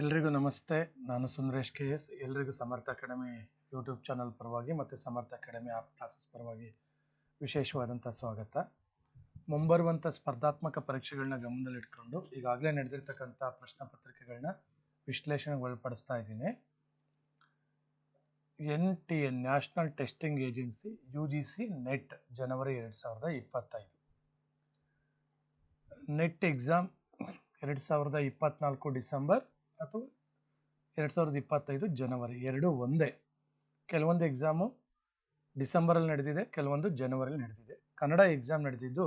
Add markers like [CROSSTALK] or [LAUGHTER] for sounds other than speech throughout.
ಎಲ್ರಿಗೂ ನಮಸ್ತೆ. ನಾನು ಸುಂದರೇಶ್ ಕೆ ಎಸ್. ಎಲ್ರಿಗೂ ಸಮರ್ಥ ಅಕಾಡೆಮಿ ಯೂಟ್ಯೂಬ್ ಚಾನಲ್ ಪರವಾಗಿ ಮತ್ತು ಸಮರ್ಥ ಅಕಾಡೆಮಿ ಆಪ್ ಕ್ಲಾಸಸ್ ಪರವಾಗಿ ವಿಶೇಷವಾದಂಥ ಸ್ವಾಗತ. ಮುಂಬರುವಂಥ ಸ್ಪರ್ಧಾತ್ಮಕ ಪರೀಕ್ಷೆಗಳನ್ನ ಗಮನದಲ್ಲಿಟ್ಕೊಂಡು ಈಗಾಗಲೇ ನಡೆದಿರ್ತಕ್ಕಂಥ ಪ್ರಶ್ನೆ ಪತ್ರಿಕೆಗಳನ್ನ ವಿಶ್ಲೇಷಣೆಗೆ ಒಳಪಡಿಸ್ತಾ ಇದ್ದೀನಿ. N T N National Testing Agency, U G C, NET, ಜನವರಿ ಎರಡು ಸಾವಿರದ ಇಪ್ಪತ್ತೈದು. ನೆಟ್ ಎಕ್ಸಾಮ್ ಎರಡು ಸಾವಿರದ ಇಪ್ಪತ್ನಾಲ್ಕು ಡಿಸೆಂಬರ್ ಅಥವಾ ಎರಡು ಸಾವಿರದ ಇಪ್ಪತ್ತೈದು ಜನವರಿ ಎರಡು ಒಂದೇ. ಕೆಲವೊಂದು ಎಕ್ಸಾಮು ಡಿಸೆಂಬರಲ್ಲಿ ನಡೆದಿದೆ, ಕೆಲವೊಂದು ಜನವರಿಲಿ ನಡೆದಿದೆ. ಕನ್ನಡ ಎಕ್ಸಾಮ್ ನಡೆದಿದ್ದು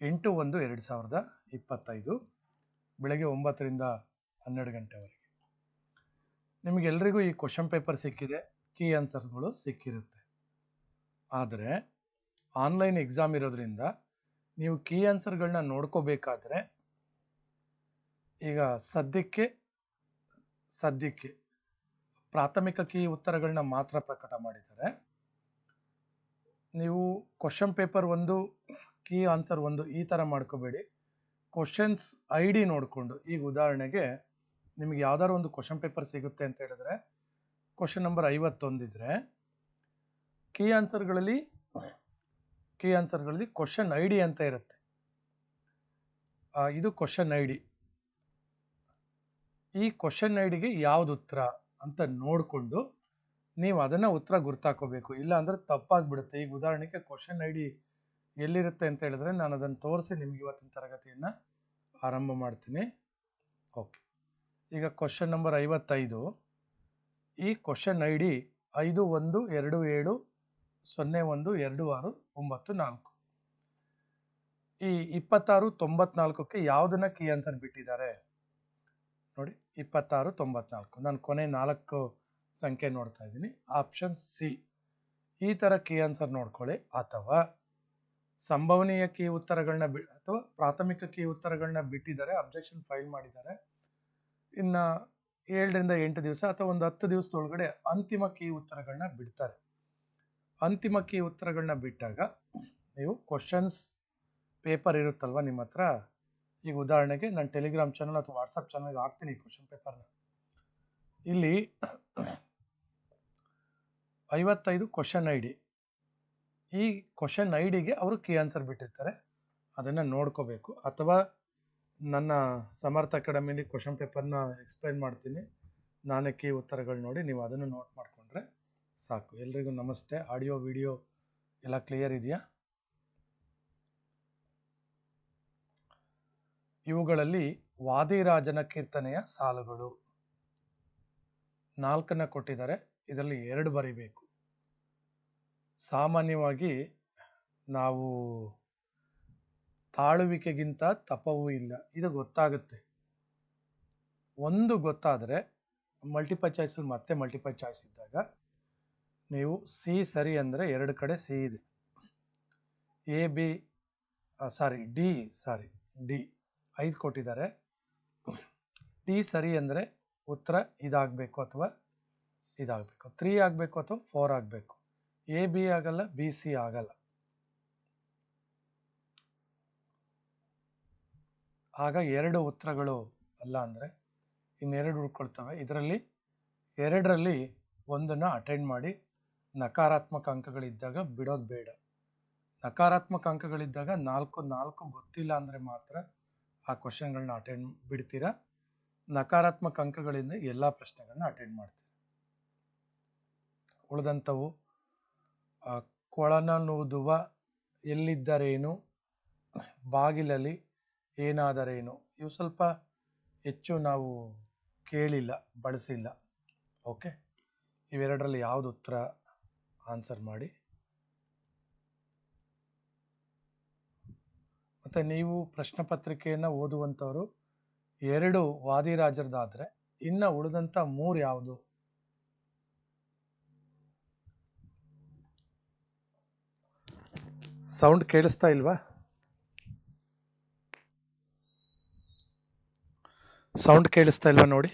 ಎಂಟು ಒಂದು ಎರಡು ಸಾವಿರದ ಇಪ್ಪತ್ತೈದು ಬೆಳಗ್ಗೆ ಒಂಬತ್ತರಿಂದ ಹನ್ನೆರಡು ಗಂಟೆವರೆಗೆ. ನಿಮಗೆಲ್ರಿಗೂ ಈ ಕ್ವಶನ್ ಪೇಪರ್ ಸಿಕ್ಕಿದೆ ಕೀ ಆನ್ಸರ್ಸ್ಗಳು ಸಿಕ್ಕಿರುತ್ತೆ. ಆದರೆ ಆನ್ಲೈನ್ ಎಕ್ಸಾಮ್ ಇರೋದ್ರಿಂದ ನೀವು ಕೀ ಆನ್ಸರ್ಗಳನ್ನ ನೋಡ್ಕೋಬೇಕಾದ್ರೆ ಈಗ ಸದ್ಯಕ್ಕೆ ಸದ್ಯಕ್ಕೆ ಪ್ರಾಥಮಿಕ ಕೀ ಉತ್ತರಗಳನ್ನ ಮಾತ್ರ ಪ್ರಕಟ ಮಾಡಿದ್ದಾರೆ. ನೀವು ಕ್ವಶನ್ ಪೇಪರ್ ಒಂದು ಕೀ ಆನ್ಸರ್ ಒಂದು ಈ ಥರ ಮಾಡ್ಕೋಬೇಡಿ. ಕ್ವಶನ್ಸ್ ಐ ಡಿ ನೋಡಿಕೊಂಡು, ಈಗ ಉದಾಹರಣೆಗೆ ನಿಮಗೆ ಯಾವ್ದಾದ್ರು ಒಂದು ಕ್ವಶನ್ ಪೇಪರ್ ಸಿಗುತ್ತೆ ಅಂತ ಹೇಳಿದ್ರೆ ಕ್ವಶನ್ ನಂಬರ್ ಐವತ್ತೊಂದಿದ್ರೆ ಕೀ ಆನ್ಸರ್ಗಳಲ್ಲಿ ಕೀ ಆನ್ಸರ್ಗಳಲ್ಲಿ ಕ್ವಶನ್ ಐ ಡಿ ಅಂತ ಇರುತ್ತೆ. ಇದು ಕ್ವಶನ್ ಐ ಡಿ ಈ ಕ್ವಶನ್ ಐ ಡಿಗೆ ಯಾವ್ದು ಉತ್ತರ ಅಂತ ನೋಡಿಕೊಂಡು ನೀವು ಅದನ್ನು ಉತ್ತರ ಗುರ್ತಾಕೋಬೇಕು. ಇಲ್ಲ ಅಂದರೆ ತಪ್ಪಾಗ್ಬಿಡುತ್ತೆ. ಈಗ ಉದಾಹರಣೆಗೆ ಕ್ವಶನ್ ಐ ಡಿ ಎಲ್ಲಿರುತ್ತೆ ಅಂತ ಹೇಳಿದ್ರೆ ನಾನು ಅದನ್ನು ತೋರಿಸಿ ನಿಮ್ಗೆ ಇವತ್ತಿನ ತರಗತಿಯನ್ನು ಆರಂಭ ಮಾಡ್ತೀನಿ. ಓಕೆ ಈಗ ಕ್ವಶನ್ ನಂಬರ್ ಐವತ್ತೈದು. ಈ ಕ್ವಶನ್ ಐ ಡಿ ಐದು ಒಂದು ಎರಡು ಏಳು ಸೊನ್ನೆ ಒಂದು ಎರಡು ಆರು ಒಂಬತ್ತು ನಾಲ್ಕು. ಈ ಇಪ್ಪತ್ತಾರು ತೊಂಬತ್ನಾಲ್ಕಕ್ಕೆ ಯಾವುದನ್ನ ಕೀ ಆನ್ಸರ್ ಬಿಟ್ಟಿದ್ದಾರೆ? ನೋಡಿ, ಇಪ್ಪತ್ತಾರು, ತೊಂಬತ್ನಾಲ್ಕು. ನಾನು ಕೊನೆ ನಾಲ್ಕು ಸಂಖ್ಯೆ ನೋಡ್ತಾ ಇದ್ದೀನಿ. ಆಪ್ಷನ್ ಸಿ ಈ ಥರ ಕೀ ಆನ್ಸರ್ ನೋಡ್ಕೊಳ್ಳಿ. ಅಥವಾ ಸಂಭವನೀಯ ಕೀ ಉತ್ತರಗಳನ್ನ ಬಿ, ಅಥವಾ ಪ್ರಾಥಮಿಕ ಕೀ ಉತ್ತರಗಳನ್ನ ಬಿಟ್ಟಿದ್ದಾರೆ ಅಬ್ಜೆಕ್ಷನ್ ಫೈಲ್ ಮಾಡಿದ್ದಾರೆ. ಇನ್ನು ಏಳರಿಂದ ಎಂಟು ದಿವಸ ಅಥವಾ ಒಂದು ಹತ್ತು ದಿವಸದೊಳಗಡೆ ಅಂತಿಮ ಕೀ ಉತ್ತರಗಳನ್ನ ಬಿಡ್ತಾರೆ. ಅಂತಿಮ ಕೀ ಉತ್ತರಗಳನ್ನ ಬಿಟ್ಟಾಗ ನೀವು ಕ್ವಶನ್ಸ್ ಪೇಪರ್ ಇರುತ್ತಲ್ವ ನಿಮ್ಮ ಹತ್ರ? ಈಗ ಉದಾಹರಣೆಗೆ ನಾನು ಟೆಲಿಗ್ರಾಮ್ ಚಾನಲ್ ಅಥವಾ ವಾಟ್ಸಪ್ ಚಾನಲ್ಗೆ ಹಾಕ್ತೀನಿ ಕ್ವಶನ್ ಪೇಪರ್ನ ಇಲ್ಲಿ ಐವತ್ತೈದು ಕ್ವಶನ್ ಐ ಡಿ ಈ ಕ್ವಶನ್ ಐ ಡಿಗೆ ಅವರು ಕೀ ಆನ್ಸರ್ ಬಿಟ್ಟಿರ್ತಾರೆ. ಅದನ್ನು ನೋಡ್ಕೋಬೇಕು. ಅಥವಾ ನನ್ನ ಸಮರ್ಥ ಅಕಾಡೆಮಿಲಿ ಕ್ವಶನ್ ಪೇಪರ್ನ ಎಕ್ಸ್ಪ್ಲೈನ್ ಮಾಡ್ತೀನಿ. ನಾನೇ ಕೀ ಉತ್ತರಗಳು ನೋಡಿ ನೀವು ಅದನ್ನು ನೋಟ್ ಮಾಡಿಕೊಂಡ್ರೆ ಸಾಕು. ಎಲ್ರಿಗೂ ನಮಸ್ತೆ. ಆಡಿಯೋ ವಿಡಿಯೋ ಎಲ್ಲ ಕ್ಲಿಯರ್ ಇದೆಯಾ? ಇವುಗಳಲ್ಲಿ ವಾದಿರಾಜನ ಕೀರ್ತನೆಯ ಸಾಲುಗಳು. ನಾಲ್ಕನ್ನ ಕೊಟ್ಟಿದ್ದಾರೆ. ಇದರಲ್ಲಿ ಎರಡು ಬರಿಬೇಕು. ಸಾಮಾನ್ಯವಾಗಿ ನಾವು ತಾಳುವಿಕೆಗಿಂತ ತಪವೂ ಇಲ್ಲ. ಇದು ಗೊತ್ತಾಗುತ್ತೆ. ಒಂದು ಗೊತ್ತಾದರೆ ಮಲ್ಟಿಪಲ್ ಚಾಯ್ಸಲ್ಲಿ ಮತ್ತೆ ಮಲ್ಟಿಪಲ್ ಚಾಯ್ಸ್ ಇದ್ದಾಗ ನೀವು ಸಿ ಸರಿ ಅಂದರೆ ಎರಡು ಕಡೆ ಸಿ ಇದೆ. A, B sorry, D sorry, D. ಐದು ಕೊಟ್ಟಿದ್ದಾರೆ. ಟಿ ಸರಿ ಅಂದರೆ ಉತ್ತರ ಇದಾಗಬೇಕು ಅಥವಾ ಇದಾಗಬೇಕು. ತ್ರೀ ಆಗಬೇಕು ಅಥವಾ ಫೋರ್ ಆಗಬೇಕು. ಎ, ಬಿ ಆಗಲ್ಲ, ಬಿ, ಸಿ ಆಗಲ್ಲ. ಆಗ ಎರಡು ಉತ್ತರಗಳು ಅಲ್ಲ ಅಂದರೆ ಇನ್ನೆರಡು ಹುಡ್ಕೊಳ್ತವೆ ಇದರಲ್ಲಿ ಎರಡರಲ್ಲಿ ಒಂದನ್ನು ಅಟೆಂಡ್ ಮಾಡಿ ನಕಾರಾತ್ಮಕ ಅಂಕಗಳಿದ್ದಾಗ ಬಿಡೋದು ಬೇಡ. ನಕಾರಾತ್ಮಕ ಅಂಕಗಳಿದ್ದಾಗ ನಾಲ್ಕು ನಾಲ್ಕು ಗೊತ್ತಿಲ್ಲ ಅಂದರೆ ಮಾತ್ರ ಆ ಕ್ವಶನ್ಗಳನ್ನ ಅಟೆಂಡ್ ಬಿಡ್ತೀರಾ? ನಕಾರಾತ್ಮಕ ಅಂಕಗಳಿಂದ ಎಲ್ಲ ಪ್ರಶ್ನೆಗಳನ್ನ ಅಟೆಂಡ್ ಮಾಡ್ತೀರಾ? ಉಳಿದಂಥವು ಆ, ಕೊಳನನೂದುವ ಎಲ್ಲಿದ್ದರೇನು ಬಾಗಿಲಲ್ಲಿ ಏನಾದರೇನು ಇವು ಸ್ವಲ್ಪ ಹೆಚ್ಚು ನಾವು ಕೇಳಿಲ್ಲ ಬಳಸಿಲ್ಲ. ಓಕೆ ಇವೆರಡರಲ್ಲಿ ಯಾವುದು ಉತ್ತರ? ಆನ್ಸರ್ ಮಾಡಿ. ಮತ್ತು ನೀವು ಪ್ರಶ್ನೆ ಪತ್ರಿಕೆಯನ್ನು ಓದುವಂಥವರು, ಎರಡು ವಾದಿರಾಜರದಾದರೆ, ಇನ್ನು ಉಳಿದಂಥ ಮೂರು ಯಾವುದು? ಸೌಂಡ್ ಕೇಳಿಸ್ತಾ ಇಲ್ವಾ? ಸೌಂಡ್ ಕೇಳಿಸ್ತಾ ಇಲ್ವಾ ನೋಡಿ.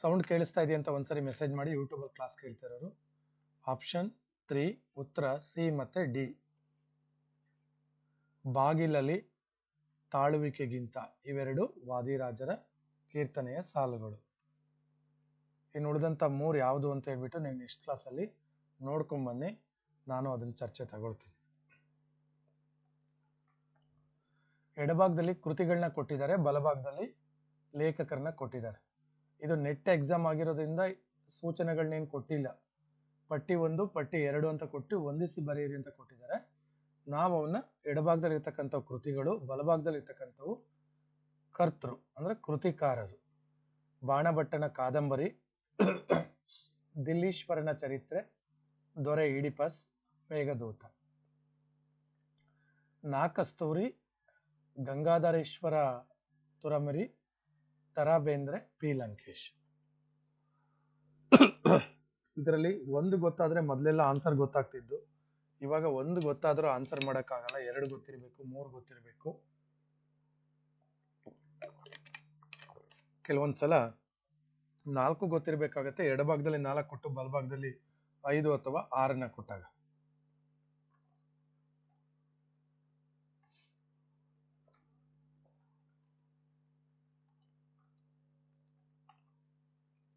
ಸೌಂಡ್ ಕೇಳಿಸ್ತಾ ಇದೆಯಾ ಅಂತ ಒಂದ್ಸರಿ ಮೆಸೇಜ್ ಮಾಡಿ ಯೂಟ್ಯೂಬಲ್ಲಿ ಕ್ಲಾಸ್ ಕೇಳ್ತಿರೋರು ಆಪ್ಷನ್ ತ್ರೀ, ಉತ್ತರ ಸಿ ಮತ್ತೆ ಡಿ. ಬಾಗಿಲಲ್ಲಿ ತಾಳುವಿಕೆಗಿಂತ ಇವೆರಡು ವಾದಿರಾಜರ ಕೀರ್ತನೆಯ ಸಾಲುಗಳು. ಇನ್ನು ಉಳಿದಂಥ ಮೂರು ಯಾವುದು ಅಂತ ಹೇಳ್ಬಿಟ್ಟು ನೀವು ನೆಕ್ಸ್ಟ್ ಕ್ಲಾಸಲ್ಲಿ ನೋಡ್ಕೊಂಬನ್ನಿ ನಾನು ಅದನ್ನ ಚರ್ಚೆ ತಗೊಳ್ತೀನಿ. ಎಡಭಾಗದಲ್ಲಿ ಕೃತಿಗಳನ್ನ ಕೊಟ್ಟಿದ್ದಾರೆ, ಬಲಭಾಗದಲ್ಲಿ ಲೇಖಕರನ್ನ ಕೊಟ್ಟಿದ್ದಾರೆ. ಇದು ನೆಟ್ ಎಕ್ಸಾಮ್ ಆಗಿರೋದ್ರಿಂದ ಸೂಚನೆಗಳನ್ನೇನು ಕೊಟ್ಟಿಲ್ಲ. ಪಟ್ಟಿ ಒಂದು, ಪಟ್ಟಿ ಎರಡು ಅಂತ ಕೊಟ್ಟು ಹೊಂದಿಸಿ ಬರೆಯಿರಿ ಅಂತ ಕೊಟ್ಟಿದ್ದಾರೆ. ನಾವು ಅವನ್ನ ಎಡಭಾಗದಲ್ಲಿ ಇರ್ತಕ್ಕಂಥ ಕೃತಿಗಳು ಬಲಭಾಗದಲ್ಲಿ ಇರ್ತಕ್ಕಂಥವು ಕರ್ತೃ, ಅಂದ್ರೆ ಕೃತಿಕಾರರು. ಬಾಣಭಟ್ಟನ ಕಾದಂಬರಿ, ದಿಲ್ಲೀಶ್ವರನ ಚರಿತ್ರೆ, ದೊರೆ ಇಡಿಪಸ್, ಮೇಘದೂತ. ನಾಕಸ್ತೂರಿ, ಗಂಗಾಧರೇಶ್ವರ ತುರಮರಿ ತರಾಬೇಂದ್ರೆ ಪಿ. ಲಂಕೇಶ್. ಇದರಲ್ಲಿ ಒಂದು ಗೊತ್ತಾದ್ರೆ ಮೊದಲೆಲ್ಲ ಆನ್ಸರ್ ಗೊತ್ತಾಗ್ತಿದ್ದು. ಇವಾಗ ಒಂದು ಗೊತ್ತಾದ್ರೂ ಆನ್ಸರ್ ಮಾಡೋಕ್ಕಾಗಲ್ಲ, ಎರಡು ಗೊತ್ತಿರಬೇಕು, ಮೂರು ಗೊತ್ತಿರಬೇಕು. ಕೆಲವೊಂದ್ಸಲ ನಾಲ್ಕು ಗೊತ್ತಿರಬೇಕಾಗತ್ತೆ, ಎಡಭಾಗದಲ್ಲಿ ನಾಲ್ಕು ಕೊಟ್ಟು ಬಲಭಾಗದಲ್ಲಿ ಐದು ಅಥವಾ ಆರನ್ನ ಕೊಟ್ಟಾಗ.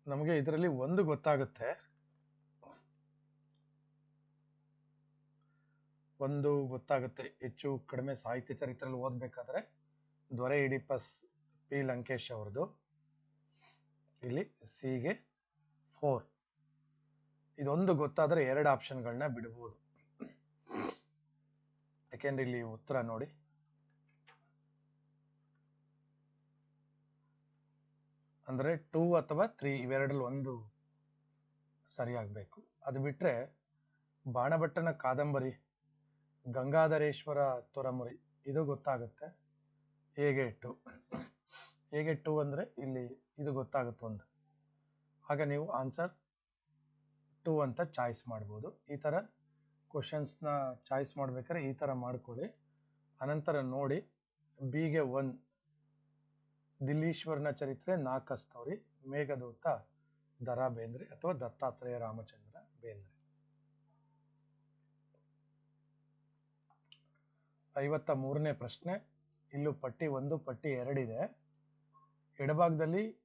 ನಮಗೆ ಇದರಲ್ಲಿ ಒಂದು ಗೊತ್ತಾಗುತ್ತೆ. ಒಂದು ಗೊತ್ತಾಗುತ್ತೆ. ಹೆಚ್ಚು ಕಡಿಮೆ ಸಾಹಿತ್ಯ ಚರಿತ್ರೆಯಲ್ಲಿ ಓದಬೇಕಾದ್ರೆ ದೊರೆ ಇಡಿಪಸ್ ಪಿ ಲಂಕೇಶ್ ಅವ್ರದ್ದು. ಇಲ್ಲಿ ಸಿಗೆ ಫೋರ್. ಇದೊಂದು ಗೊತ್ತಾದರೆ ಎರಡು ಆಪ್ಷನ್ಗಳನ್ನ ಬಿಡ್ಬೋದು. ಯಾಕೆಂದ್ರೆ ಇಲ್ಲಿ ಉತ್ತರ ನೋಡಿ. ಅಂದರೆ ಟೂ ಅಥವಾ ತ್ರೀ ಇವೆರಡರಲ್ಲಿ ಒಂದು ಸರಿಯಾಗಬೇಕು. ಅದು ಬಿಟ್ಟರೆ ಬಾಣಭಟ್ಟನ ಕಾದಂಬರಿ, ಗಂಗಾಧರೇಶ್ವರ ತೊರಮುರಿ, ಇದು ಗೊತ್ತಾಗುತ್ತೆ. ಹೇಗೆ ಟು? ಹೇಗೆ ಟು ಅಂದರೆ ಇಲ್ಲಿ ಇದು ಗೊತ್ತಾಗುತ್ತೆ ಒಂದು. ಆಗ ನೀವು ಆನ್ಸರ್ ಟು ಅಂತ ಚಾಯ್ಸ್ ಮಾಡ್ಬೋದು. ಈ ಥರ ಕ್ವಶನ್ಸ್ನ ಚಾಯ್ಸ್ ಮಾಡ್ಬೇಕಾದ್ರೆ ಈ ಥರ ಮಾಡ್ಕೊಳ್ಳಿ. ಅನಂತರ ನೋಡಿ, ಬಿಗೆ ಒನ್ ದಿಲ್ಲೀಶ್ವರನ ಚರಿತ್ರೆ ನಾಕಸ್ತೋರಿ ಮೇಘದೂತ ದರಾ ಬೇಂದ್ರೆ ಅಥವಾ ದತ್ತಾತ್ರೇಯ ರಾಮಚಂದ್ರ ಬೇಂದ್ರೆ. ಐವತ್ತ ಮೂರನೇ ಪ್ರಶ್ನೆ, ಇಲ್ಲೂ ಪಟ್ಟಿ ಒಂದು, ಪಟ್ಟಿ ಎರಡಿದೆ ಎಡಭಾಗದಲ್ಲಿ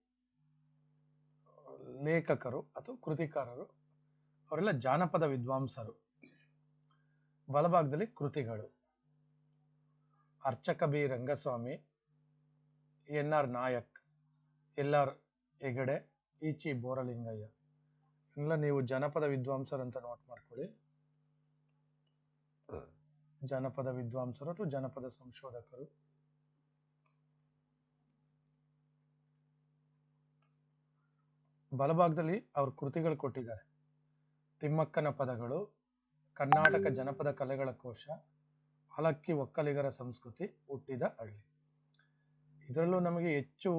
ಲೇಖಕರು ಅಥವಾ ಕೃತಿಕಾರರು, ಅವರೆಲ್ಲ ಜಾನಪದ ವಿದ್ವಾಂಸರು. ಬಲಭಾಗದಲ್ಲಿ ಕೃತಿಗಳು. ಅರ್ಚಕ B Rangaswamy N R Nayak L R Hegde ಈಚಿ Boralingaiah. ಎಲ್ಲ ನೀವು ಜನಪದ ವಿದ್ವಾಂಸರು ಅಂತ ನೋಟ್ ಮಾಡ್ಕೊಳ್ಳಿ. ಜನಪದ ವಿದ್ವಾಂಸರು ಅಥವಾ ಜನಪದ ಸಂಶೋಧಕರು? ಬಲಭಾಗದಲ್ಲಿ ಅವ್ರ ಕೃತಿಗಳು ಕೊಟ್ಟಿದ್ದಾರೆ. ತಿಮ್ಮಕ್ಕನ ಪದಗಳು ಕರ್ನಾಟಕ ಜನಪದ ಕಲೆಗಳ ಕೋಶ ಹಲಕ್ಕಿ ಒಕ್ಕಲಿಗರ ಸಂಸ್ಕೃತಿ ಹುಟ್ಟಿದ ಹಳ್ಳಿ. ಇದರಲ್ಲೂ ನಮಗೆ ಹೆಚ್ಚು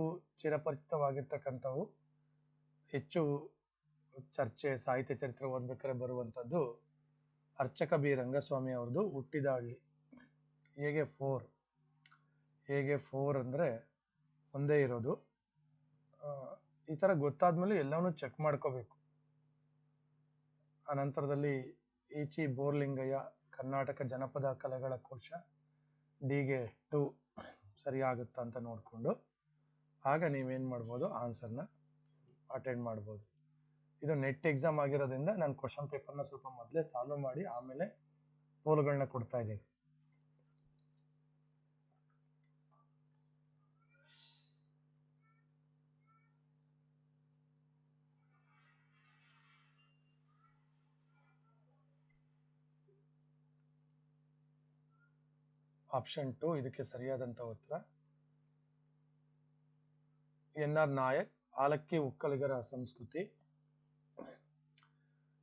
ಚಿರಪರಿಚಿತವಾಗಿರ್ತಕ್ಕಂಥವು, ಹೆಚ್ಚು ಚರ್ಚೆ, ಸಾಹಿತ್ಯ ಚರಿತ್ರೆ ಓದ್ಬೇಕಾದ್ರೆ ಬರುವಂಥದ್ದು ಅರ್ಚಕ ಬಿ. ರಂಗಸ್ವಾಮಿ ಅವ್ರದ್ದು ಹುಟ್ಟಿದ ಹಳ್ಳಿ ಹೇಗೆ ಫೋರ್? ಹೇಗೆ ಫೋರ್ ಅಂದರೆ ಒಂದೇ ಇರೋದು. ಈ ಥರ ಗೊತ್ತಾದ್ಮೇಲೆ ಎಲ್ಲವನ್ನೂ ಚೆಕ್ ಮಾಡ್ಕೋಬೇಕು. ಅನಂತರದಲ್ಲಿ ಈಚಿ ಬೋರ್ಲಿಂಗಯ್ಯ ಕರ್ನಾಟಕ ಜನಪದ ಕಲೆಗಳ ಕೋಶ ಡಿಗೆ ಟು ಸರಿಯಾಗುತ್ತಾ ಅಂತ ನೋಡಿಕೊಂಡು ಆಗ ನೀವೇನು ಮಾಡ್ಬೋದು ಆನ್ಸರ್ನ ಅಟೆಂಡ್ ಮಾಡ್ಬೋದು. ಇದು ನೆಟ್ ಎಕ್ಸಾಮ್ ಆಗಿರೋದ್ರಿಂದ ನಾನು ಕ್ವಶನ್ ಪೇಪರ್ನ ಸ್ವಲ್ಪ ಮೊದಲೇ ಸಾಲ್ವ್ ಮಾಡಿ ಆಮೇಲೆ ಪೋಲ್ಗಳನ್ನ ಕೊಡ್ತಾ ಇದ್ದೀನಿ. ಆಪ್ಷನ್ ಟು ಇದಕ್ಕೆ ಸರಿಯಾದಂಥ ಉತ್ತರ. ಎನ್ ಆರ್ ನಾಯಕ್, ಆಲಕ್ಕಿ ಒಕ್ಕಲಿಗರ ಸಂಸ್ಕೃತಿ.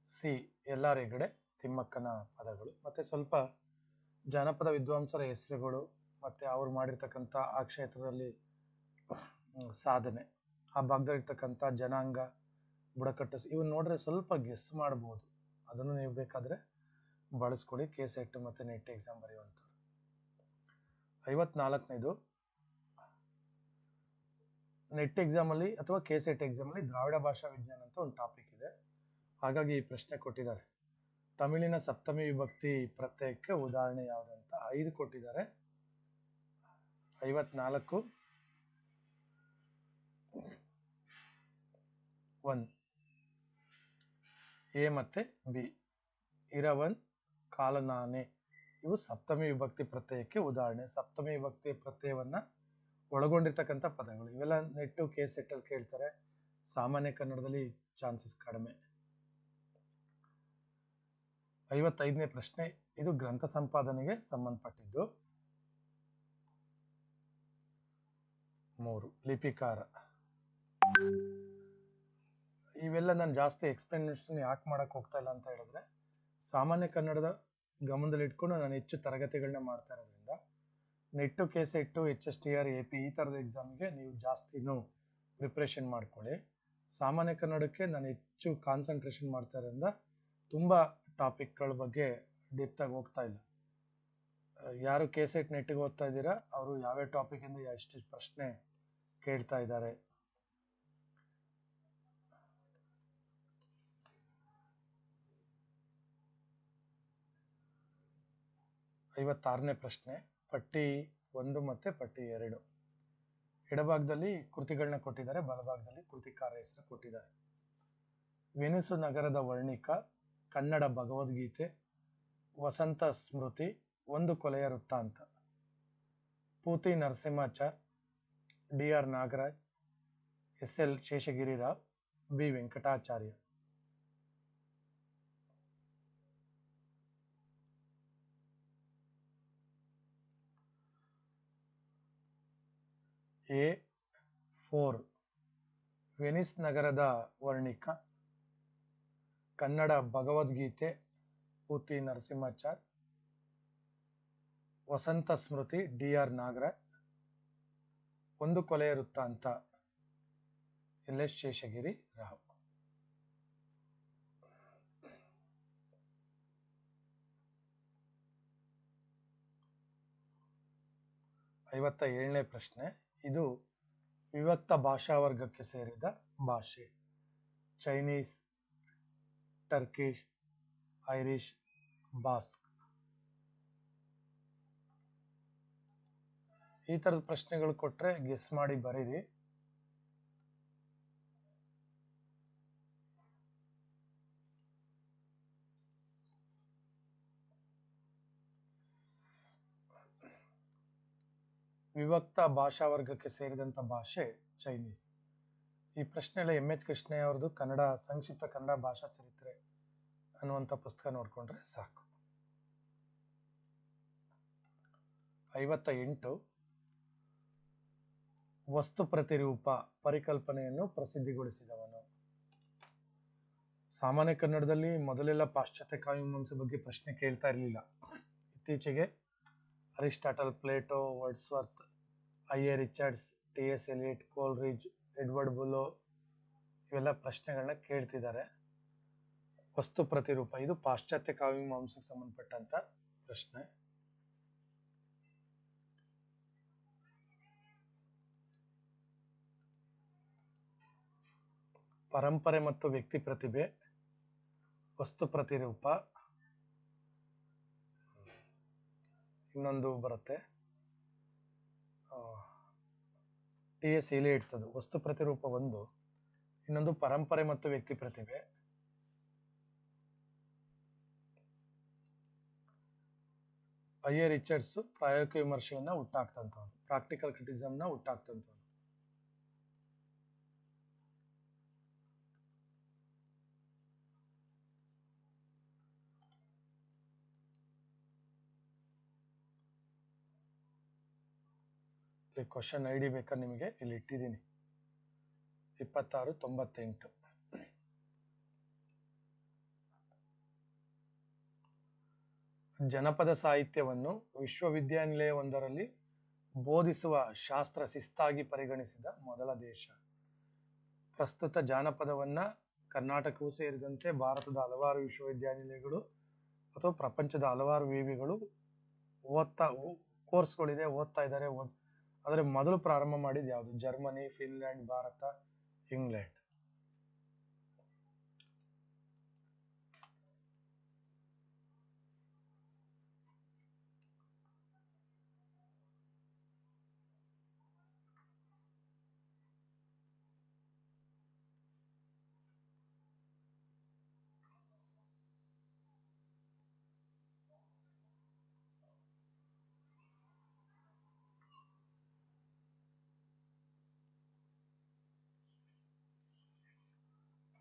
ಸಿ ಎಲ್ ಹೆಗಡೆ ತಿಮ್ಮಕ್ಕನ ಪದಗಳು. ಮತ್ತೆ ಸ್ವಲ್ಪ ಜಾನಪದ ವಿದ್ವಾಂಸರ ಹೆಸರುಗಳು, ಮತ್ತೆ ಅವ್ರು ಮಾಡಿರ್ತಕ್ಕಂಥ ಆ ಕ್ಷೇತ್ರದಲ್ಲಿ ಸಾಧನೆ. ಆ ಭಾಗದಲ್ಲಿರ್ತಕ್ಕಂಥ ಜನಾಂಗ, ಬುಡಕಟ್ಟು ಇವನ್ನ ನೋಡ್ರೆ ಸ್ವಲ್ಪ ಗೆಸ್ ಮಾಡ್ಬೋದು. ಅದನ್ನು ನೀವು ಬೇಕಾದ್ರೆ ಬಳಸ್ಕೊಳ್ಳಿ. ಕೆ ಸೆಟ್ ಮತ್ತೆ ನೆಟ್ ಎಕ್ಸಾಮ್ ಬರೆಯುವಂಥವ್ರು ಐವತ್ನಾಲ್ಕನೇದು ನೆಟ್ ಎಕ್ಸಾಮಲ್ಲಿ ಅಥವಾ ಕೆ ಸೆಟ್ ಎಕ್ಸಾಮಲ್ಲಿ ದ್ರಾವಿಡ ಭಾಷಾ ವಿಜ್ಞಾನ ಅಂತ ಒಂದು ಟಾಪಿಕ್ ಇದೆ. ಹಾಗಾಗಿ ಈ ಪ್ರಶ್ನೆ ಕೊಟ್ಟಿದ್ದಾರೆ. ತಮಿಳಿನ ಸಪ್ತಮಿ ವಿಭಕ್ತಿ ಪ್ರತ್ಯಯಕ್ಕೆ ಉದಾಹರಣೆ ಯಾವುದಂತ ಐದು ಕೊಟ್ಟಿದ್ದಾರೆ. ಐವತ್ನಾಲ್ಕು, ಒನ್, ಎ ಮತ್ತೆ ಬಿ. ಇರವನ್ ಕಾಲನಾನೆ ಇವು ಸಪ್ತಮಿ ವಿಭಕ್ತಿ ಪ್ರತ್ಯಯಕ್ಕೆ ಉದಾಹರಣೆ. ಸಪ್ತಮಿ ವಿಭಕ್ತಿ ಪ್ರತ್ಯಯವನ್ನ ಒಳಗೊಂಡಿರ್ತಕ್ಕಂಥ ಪದಗಳು. ಇವೆಲ್ಲ ನೆಟ್ಟು ಕೇಸ್ ಸೆಟ್ಟಲ್ಲಿ ಕೇಳ್ತಾರೆ. ಸಾಮಾನ್ಯ ಕನ್ನಡದಲ್ಲಿ ಚಾನ್ಸಸ್ ಕಡಿಮೆ. ಐವತ್ತೈದನೇ ಪ್ರಶ್ನೆ. ಇದು ಗ್ರಂಥ ಸಂಪಾದನೆಗೆ ಸಂಬಂಧಪಟ್ಟಿದ್ದು. ಮೂರು. ಲಿಪಿಕಾರ. ಇವೆಲ್ಲ ನಾನು ಜಾಸ್ತಿ ಎಕ್ಸ್ಪ್ಲನೇಷನ್ ಯಾಕೆ ಮಾಡಕ್ ಹೋಗ್ತಾ ಇಲ್ಲ ಅಂತ ಹೇಳಿದ್ರೆ, ಸಾಮಾನ್ಯ ಕನ್ನಡದ ಗಮನದಲ್ಲಿ ಇಟ್ಕೊಂಡು ನಾನು ಹೆಚ್ಚು ತರಗತಿಗಳನ್ನ ಮಾಡ್ತಾ ಇರೋದ್ರಿಂದ NET K SET H S T R, A P ಈ ಥರದ ಎಕ್ಸಾಮ್ಗೆ ನೀವು ಜಾಸ್ತಿನೂ ಪ್ರಿಪ್ರೇಷನ್ ಮಾಡ್ಕೊಳ್ಳಿ. ಸಾಮಾನ್ಯ ಕನ್ನಡಕ್ಕೆ ನಾನು ಹೆಚ್ಚು ಕಾನ್ಸಂಟ್ರೇಷನ್ ಮಾಡ್ತಾ ಇರೋದ್ರಿಂದ ತುಂಬ ಟಾಪಿಕ್ಗಳ ಬಗ್ಗೆ ಡೆಪ್ತಾಗಿ ಹೋಗ್ತಾ ಇಲ್ಲ. ಯಾರು ಕೆ ಸೆಟ್ ನೆಟ್ಟಿಗೆ ಓದ್ತಾ ಇದ್ದೀರಾ, ಅವರು ಯಾವ್ಯಾವ ಟಾಪಿಕಿಂದ ಎಷ್ಟು ಪ್ರಶ್ನೆ ಕೇಳ್ತಾ ಇದ್ದಾರೆ ಐವತ್ತಾರನೇ ಪ್ರಶ್ನೆ, ಪಟ್ಟಿ ಒಂದು ಮತ್ತೆ ಪಟ್ಟಿ ಎರಡು. ಎಡಭಾಗದಲ್ಲಿ ಕೃತಿಗಳನ್ನ ಕೊಟ್ಟಿದ್ದಾರೆ, ಬಲಭಾಗದಲ್ಲಿ ಕೃತಿಕಾರ ಹೆಸರು ಕೊಟ್ಟಿದ್ದಾರೆ. ವೆನಿಸು ನಗರದ ವರ್ಣಿಕ, ಕನ್ನಡ ಭಗವದ್ಗೀತೆ, ವಸಂತ ಸ್ಮೃತಿ, ಒಂದು ಕೊಲೆಯ ವೃತ್ತಾಂತ ಪೂತಿ Narasimhachar, D R Nagaraj, S L Sheshagiri Rao B Venkatacharya. A four. Venice ನಗರದ ವರ್ಣಿಕ. ಕನ್ನಡ ಭಗವದ್ಗೀತೆ, ಪೂತಿ ನರಸಿಂಹಾಚಾರ್. ವಸಂತ ಸ್ಮೃತಿ, ಡಿ ಆರ್ ನಾಗರಾಜ್. ಒಂದು ಕೊಲೆಯ ವೃತ್ತಾಂತ ಎಲ್ ಎಸ್ ಶೇಷಗಿರಿ ರಾವ್. ಐವತ್ತ ಏಳನೇ ಪ್ರಶ್ನೆ. ಇದು ವಿವಕ್ತ ಭಾಷಾ ವರ್ಗಕ್ಕೆ ಸೇರಿದ ಭಾಷೆ. Chinese, Turkish Irish Basque. ಈ ಥರದ ಪ್ರಶ್ನೆಗಳು ಕೊಟ್ರೆ ಗೆಸ್ ಮಾಡಿ ಬರೀರಿ. ವಿಭಕ್ತ ಭಾಷಾ ವರ್ಗಕ್ಕೆ ಸೇರಿದಂಥ ಭಾಷೆ ಚೈನೀಸ್. ಈ ಪ್ರಶ್ನೆಲ್ಲ ಎಂ ಎಚ್ ಕೃಷ್ಣಯ್ಯ ಅವ್ರದ್ದು ಕನ್ನಡ, ಸಂಕ್ಷಿಪ್ತ ಕನ್ನಡ ಭಾಷಾ ಚರಿತ್ರೆ ಅನ್ನುವಂಥ ಪುಸ್ತಕ ನೋಡಿಕೊಂಡ್ರೆ ಸಾಕು. ಐವತ್ತ ಎಂಟು ವಸ್ತು ಪ್ರತಿರೂಪ ಪರಿಕಲ್ಪನೆಯನ್ನು ಪ್ರಸಿದ್ಧಿಗೊಳಿಸಿದವನು. ಸಾಮಾನ್ಯ ಕನ್ನಡದಲ್ಲಿ ಮೊದಲೆಲ್ಲ ಪಾಶ್ಚಾತ್ಯ ಕಾವ್ಯಮೀಮಾಂಸೆ ಬಗ್ಗೆ ಪ್ರಶ್ನೆ ಕೇಳ್ತಾ ಇರಲಿಲ್ಲ. ಇತ್ತೀಚೆಗೆ Aristotle, Plato, Wordsworth I Richards T S Eliot Coleridge Edward Bullough ಇವೆಲ್ಲ ಪ್ರಶ್ನೆಗಳನ್ನ ಕೇಳ್ತಿದ್ದಾರೆ. ವಸ್ತು ಪ್ರತಿರೂಪ, ಇದು ಪಾಶ್ಚಾತ್ಯ ಕಾವ್ಯಮೀಮಾಂಸೆಗೆ ಸಂಬಂಧಪಟ್ಟಂತ ಪ್ರಶ್ನೆ. ಪರಂಪರೆ ಮತ್ತು ವ್ಯಕ್ತಿ ಪ್ರತಿಭೆ, ವಸ್ತು ಪ್ರತಿರೂಪ. ಇನ್ನೊಂದು ಬರುತ್ತೆ. ಟಿ ಎಸ್ ಇಲೆ ವಸ್ತು ಪ್ರತಿರೂಪ ಒಂದು ಇನ್ನೊಂದು ಪರಂಪರೆ ಮತ್ತು ವ್ಯಕ್ತಿ ಪ್ರತಿಭೆ. ಐ ಎ ರಿಚರ್ಡ್ಸ್ ಪ್ರಾಯೋಗಿಕ ವಿಮರ್ಶೆಯನ್ನ ಹುಟ್ಟಾಕ್ತಂಥವ್ನು ಪ್ರಾಕ್ಟಿಕಲ್ ಕ್ರಿಟಿಸಮ್ನ ಹುಟ್ಟಾಕ್ತಂಥವ್ನು ಕ್ವಶನ್ ಐ ಡಿ ಬೇಕಾದ್ರೆ ನಿಮಗೆ? ಇಲ್ಲಿ ಇಟ್ಟಿದ್ದೀನಿ. ಇಪ್ಪತ್ತಾರು, ತೊಂಬತ್ತೆಂಟು. ಜನಪದ ಸಾಹಿತ್ಯವನ್ನು ವಿಶ್ವವಿದ್ಯಾನಿಲಯವೊಂದರಲ್ಲಿ ಬೋಧಿಸುವ ಶಾಸ್ತ್ರ ಶಿಸ್ತಾಗಿ ಪರಿಗಣಿಸಿದ ಮೊದಲ ದೇಶ. ಪ್ರಸ್ತುತ ಜಾನಪದವನ್ನ ಕರ್ನಾಟಕವೂ ಸೇರಿದಂತೆ ಭಾರತದ ಹಲವಾರು ವಿಶ್ವವಿದ್ಯಾನಿಲಯಗಳು ಅಥವಾ ಪ್ರಪಂಚದ ಹಲವಾರು ವಿವಿಗಳು ಓದ್ತಾ ಕೋರ್ಸ್ಗಳಿದೆ, ಓದ್ತಾ ಇದ್ದಾರೆ, ಓದ್ ಆದರೆ ಮೊದಲು ಪ್ರಾರಂಭ ಮಾಡಿದ್ದು ಯಾವುದು? Germany Finland Bharat England.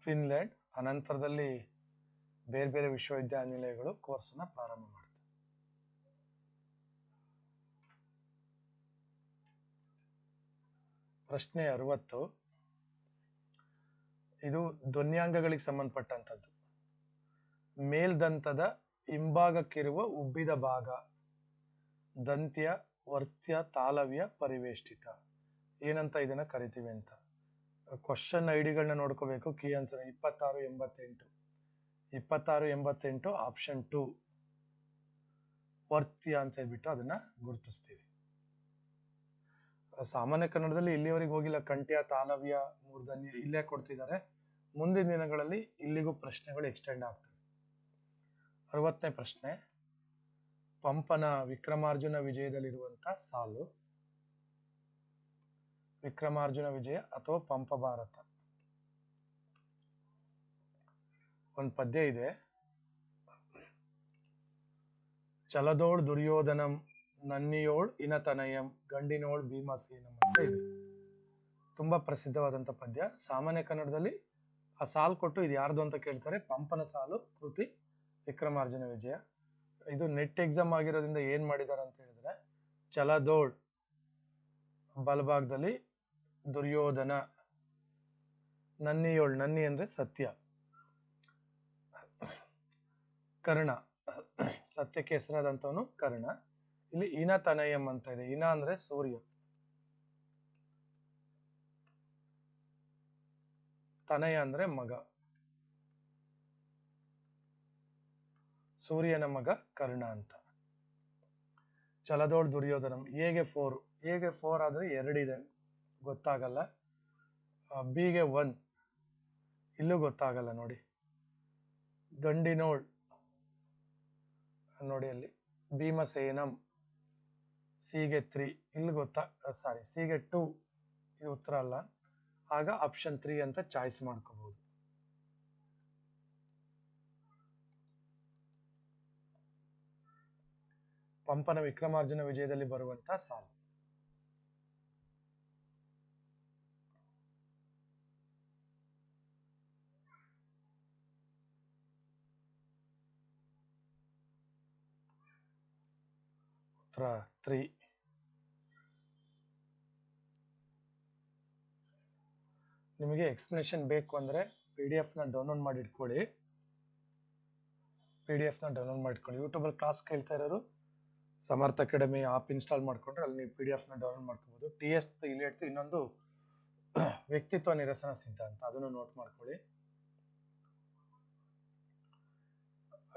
Finland ಅನಂತರದಲ್ಲಿ ಬೇರೆ ಬೇರೆ ವಿಶ್ವವಿದ್ಯಾನಿಲಯಗಳು ಕೋರ್ಸನ್ನು ಪ್ರಾರಂಭ ಮಾಡ್ತವೆ ಪ್ರಶ್ನೆ ಅರವತ್ತು. ಇದು ಧ್ವನ್ಯಾಂಗಗಳಿಗೆ ಸಂಬಂಧಪಟ್ಟಂಥದ್ದು. ಮೇಲ್ದಂತದ ಹಿಂಭಾಗಕ್ಕಿರುವ ಉಬ್ಬಿದ ಭಾಗ, ದಂತ್ಯ, ವರ್ತ್ಯ, ತಾಲವ್ಯ ಪರಿವೇಷ್ಟಿತ. ಏನಂತ ಇದನ್ನ ಕರಿತೀವಿ ಅಂತ? ಕ್ವಶನ್ ಡಿಗಳನ್ನ ನೋಡ್ಕೋಬೇಕು. ಕೀ ಆನ್ಸರ್ ಇಪ್ಪತ್ತಾರು, ಎಂಬತ್ತೆಂಟು. ಇಪ್ಪತ್ತಾರು, ಎಂಬತ್ತೆಂಟು ಆಪ್ಷನ್ ಟು ವರ್ತ್ಯ ಅಂತ ಹೇಳ್ಬಿಟ್ಟು ಅದನ್ನ ಗುರುತಿಸ್ತೀವಿ. ಸಾಮಾನ್ಯ ಕನ್ನಡದಲ್ಲಿ ಇಲ್ಲಿವರೆಗೆ ಹೋಗಿಲ್ಲ. ಕಂಠ್ಯ, ತಾಲವ್ಯ, ಮೂರ್ಧನ್ಯ ಇಲ್ಲೇ ಕೊಡ್ತಿದ್ದಾರೆ. ಮುಂದಿನ ದಿನಗಳಲ್ಲಿ ಇಲ್ಲಿಗೂ ಪ್ರಶ್ನೆಗಳು ಎಕ್ಸ್ಟೆಂಡ್ ಆಗ್ತವೆ. ಅರವತ್ತನೇ ಪ್ರಶ್ನೆ. ಪಂಪನ ವಿಕ್ರಮಾರ್ಜುನ ವಿಜಯದಲ್ಲಿರುವಂತ ಸಾಲು. ವಿಕ್ರಮಾರ್ಜುನ ವಿಜಯ ಅಥವಾ ಪಂಪ ಭಾರತ ಒಂದು ಪದ್ಯ ಇದೆ. ಚಲದೋಳ್ ದುರ್ಯೋಧನಂ ನನ್ನಿಯೋಳ್ ಇನತನಯಂ ಗಂಡಿನೋಳ್ ಭೀಮಸೇನಂ ಅಂತ ಇದೆ. ತುಂಬಾ ಪ್ರಸಿದ್ಧವಾದಂತ ಪದ್ಯ. ಸಾಮಾನ್ಯ ಕನ್ನಡದಲ್ಲಿ ಆ ಸಾಲು ಕೊಟ್ಟು ಇದು ಯಾರ್ದು ಅಂತ ಕೇಳ್ತಾರೆ? ಪಂಪನ ಸಾಲು ಕೃತಿ ವಿಕ್ರಮಾರ್ಜುನ ವಿಜಯ. ಇದು ನೆಟ್ ಎಕ್ಸಾಮ್ ಆಗಿರೋದ್ರಿಂದ ಏನು ಮಾಡಿದ್ದಾರೆ ಅಂತ ಹೇಳಿದ್ರೆ, ಚಲದೋಳ್ ಬಲಭಾಗದಲ್ಲಿ ದುರ್ಯೋಧನ, ನನ್ನಿಯೋಳ್, ನನ್ನಿ ಅಂದರೆ ಸತ್ಯ. ಕರ್ಣ ಸತ್ಯಕ್ಕೆ ಹೆಸರಾದಂಥವನು ಕರ್ಣ. ಇಲ್ಲಿ ಇನ ತನಯಂ ಅಂತ ಇದೆ. ಇನ ಅಂದ್ರೆ ಸೂರ್ಯ. ತನಯ ಅಂದ್ರೆ ಮಗ. ಸೂರ್ಯನ ಮಗ ಕರ್ಣ ಅಂತ. ಚಲದೋಳ್ ದುರ್ಯೋಧನಂ. ಹೇಗೆ ಫೋರ್ ಹೇಗೆ ಫೋರ್ ಆದ್ರೆ ಎರಡಿದೆ. ಗೊತ್ತಾಗಲ್ಲ. ಬಿಗೆ ಒನ್ ಇಲ್ಲೂ ಗೊತ್ತಾಗಲ್ಲ ನೋಡಿ. ಗಂಡಿನೋಳ್. ನೋಡಿ ಅಲ್ಲಿ. ಭೀಮಸೇನಂ. ಸಿಗೆ ತ್ರೀ ಇಲ್ಲಿ ಗೊತ್ತಾ ಸಾರಿ ಸಿಗೆ ಟೂ ಇದು ಉತ್ತರ ಅಲ್ಲ. ಆಗ ಆಪ್ಷನ್ ತ್ರೀ ಅಂತ ಚಾಯ್ಸ್ ಮಾಡ್ಕೋಬಹುದು ಪಂಪನ ವಿಕ್ರಮಾರ್ಜುನ ವಿಜಯದಲ್ಲಿ ಬರುವಂತ ಸಾಲು. ಉತ್ತರ ತ್ರೀ ನಿಮಗೆ ಎಕ್ಸ್ಪ್ಲನೇಷನ್ ಬೇಕು ಅಂದರೆ ಪಿ ಡಿ ಎಫ್ನ ಡೌನ್ಲೋಡ್ ಮಾಡಿ ಇಟ್ಕೊಳ್ಳಿ. ಪಿ ಡಿ ಎಫ್ನ ಡೌನ್ಲೋಡ್ ಮಾಡಿಟ್ಕೊಳ್ಳಿ ಯೂಟ್ಯೂಬಲ್ಲಿ ಕ್ಲಾಸ್ ಕೇಳ್ತಾ ಇರೋರು, ಸಮರ್ಥ ಅಕಾಡೆಮಿ ಆಪ್ ಇನ್ಸ್ಟಾಲ್ ಮಾಡಿಕೊಂಡ್ರೆ ಅಲ್ಲಿ ನೀವು ಪಿ ಡಿ ಎಫ್ನ ಡೌನ್ಲೋಡ್ ಮಾಡ್ಕೋಬೋದು. ಟಿ ಎಸ್ ಇಲ್ಲಿ ಹೇಳ್ತೀವಿ, ಇನ್ನೊಂದು [CLEARS THROAT] ವ್ಯಕ್ತಿತ್ವ ನಿರಸನ ಸಿದ್ಧಾಂತ. ಅದನ್ನು ನೋಟ್ ಮಾಡ್ಕೊಳ್ಳಿ.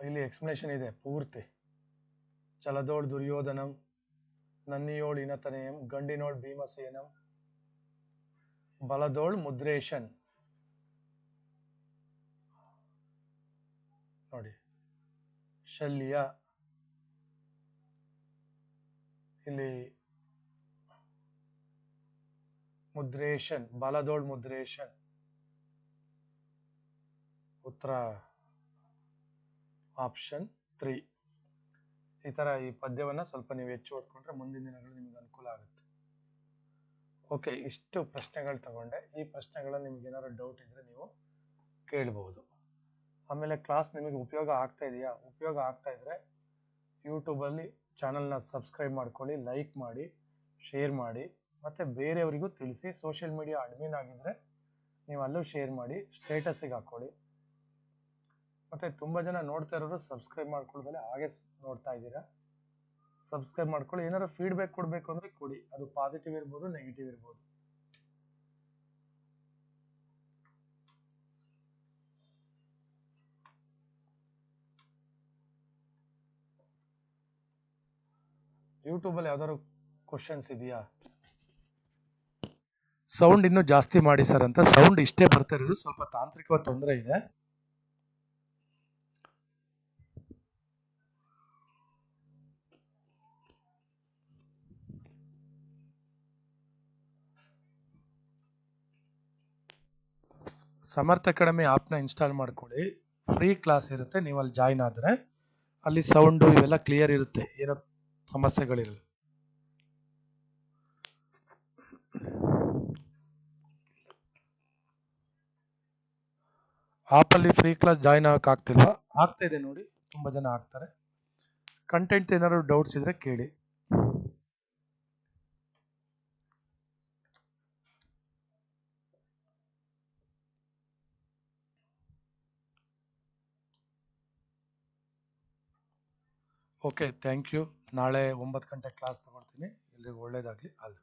ಇಲ್ಲಿ ಎಕ್ಸ್ಪ್ಲನೇಷನ್ ಇದೆ, ಪೂರ್ತಿ. ಚಲದೋಳ್ ದುರ್ಯೋಧನಂ, ನನ್ನಿಯೋಳ್ ಇನತನೆಯಂ, ಗಂಡಿನೋಳ್ ಭೀಮಸೇನಂ, ಬಲದೋಳ್ ಮುದ್ರೇಶನ್. ನೋಡಿ, ಶಲ್ಯ. ಇಲ್ಲಿ ಮುದ್ರೇಶನ್, ಬಲದೋಳ್ ಮುದ್ರೇಶನ್. ಉತ್ತರ, ಆಪ್ಷನ್ ತ್ರೀ. ಈ ತರ ಈ ಪದ್ಯವನ್ನ ಸ್ವಲ್ಪ ನೀವು ಹೆಚ್ಚು ಓದ್ಕೊಂಡ್ರೆ ಮುಂದಿನ ದಿನಗಳು ನಿಮ್ಗೆ ಅನುಕೂಲ ಆಗುತ್ತೆ. ಓಕೆ ಇಷ್ಟು ಪ್ರಶ್ನೆಗಳು ತಗೊಂಡೆ. ಈ ಪ್ರಶ್ನೆಗಳ ನಿಮ್ಗೆ ಏನಾದ್ರು ಡೌಟ್ ಇದ್ರೆ ನೀವು ಕೇಳಬಹುದು ಆಮೇಲೆ ಕ್ಲಾಸ್ ನಿಮಗೆ ಉಪಯೋಗ ಆಗ್ತಾ ಇದೆಯಾ? ಉಪಯೋಗ ಆಗ್ತಾ ಇದ್ರೆ ಯೂಟ್ಯೂಬಲ್ಲಿ ಚಾನಲ್ನ ಸಬ್ಸ್ಕ್ರೈಬ್ ಮಾಡ್ಕೊಳ್ಳಿ ಲೈಕ್ ಮಾಡಿ ಶೇರ್ ಮಾಡಿ, ಮತ್ತು ಬೇರೆಯವರಿಗೂ ತಿಳಿಸಿ. ಸೋಷಿಯಲ್ ಮೀಡಿಯಾ ಅಡ್ಮಿನ್ ಆಗಿದ್ರೆ ನೀವು ಅಲ್ಲೂ ಶೇರ್ ಮಾಡಿ ಸ್ಟೇಟಸ್ಸಿಗೆ ಹಾಕ್ಕೊಳ್ಳಿ. ಮತ್ತು ತುಂಬ ಜನ ನೋಡ್ತಾ ಇರೋರು ಸಬ್ಸ್ಕ್ರೈಬ್ ಮಾಡ್ಕೊಳ್ದಲೆ ಹಾಗೆ ನೋಡ್ತಾ ಇದ್ದೀರಾ? ಸಬ್ಸ್ಕ್ರೈಬ್ ಮಾಡ್ಕೊಳ್ಳಿ. ಏನಾದ್ರು ಫೀಡ್ಬ್ಯಾಕ್ ಕೊಡಬೇಕು ಅಂದರೆ ಕೊಡಿ. ಅದು ಪಾಸಿಟಿವ್ ಇರ್ಬೋದು ನೆಗೆಟಿವ್ ಇರ್ಬೋದು. ಯೂಟ್ಯೂಬಲ್ಲಿ ಯಾವ್ದಾದ್ರು ಕ್ವಶನ್ಸ್ ಇದೆಯಾ? ಸೌಂಡ್ ಇನ್ನೂ ಜಾಸ್ತಿ ಮಾಡಿ ಸರ್ ಅಂತ. ಸೌಂಡ್ ಇಷ್ಟೇ ಬರ್ತಾ ಇರೋದು. ಸ್ವಲ್ಪ ತಾಂತ್ರಿಕವಾದ ತೊಂದರೆ ಇದೆ. ಸಮರ್ಥ ಅಕಾಡೆಮಿ ಆ್ಯಪ್ನ ಇನ್ಸ್ಟಾಲ್ ಮಾಡ್ಕೊಳ್ಳಿ. ಫ್ರೀ ಕ್ಲಾಸ್ ಇರುತ್ತೆ ನೀವು ಅಲ್ಲಿ ಜಾಯ್ನ್ ಆದರೆ. ಅಲ್ಲಿ ಸೌಂಡು ಇವೆಲ್ಲ ಕ್ಲಿಯರ್ ಇರುತ್ತೆ, ಏನೋ ಸಮಸ್ಯೆಗಳಿರಲಿ ಆ್ಯಪಲ್ಲಿ ಫ್ರೀ ಕ್ಲಾಸ್ ಜಾಯ್ನ್ ಆಗೋಕ್ಕಾಗ್ತಿಲ್ವಾ? ಆಗ್ತಾ ಇದೆ ನೋಡಿ, ತುಂಬ ಜನ ಆಗ್ತಾರೆ. ಕಂಟೆಂಟ್ ಏನಾದ್ರು ಡೌಟ್ಸ್ ಇದ್ದರೆ ಕೇಳಿ. ಓಕೆ ಥ್ಯಾಂಕ್ ಯು ನಾಳೆ ಒಂಬತ್ತು ಗಂಟೆ ಕ್ಲಾಸ್ ತಗೊಳ್ತೀನಿ. ಎಲ್ರಿಗೂ ಒಳ್ಳೇದಾಗಲಿ. All the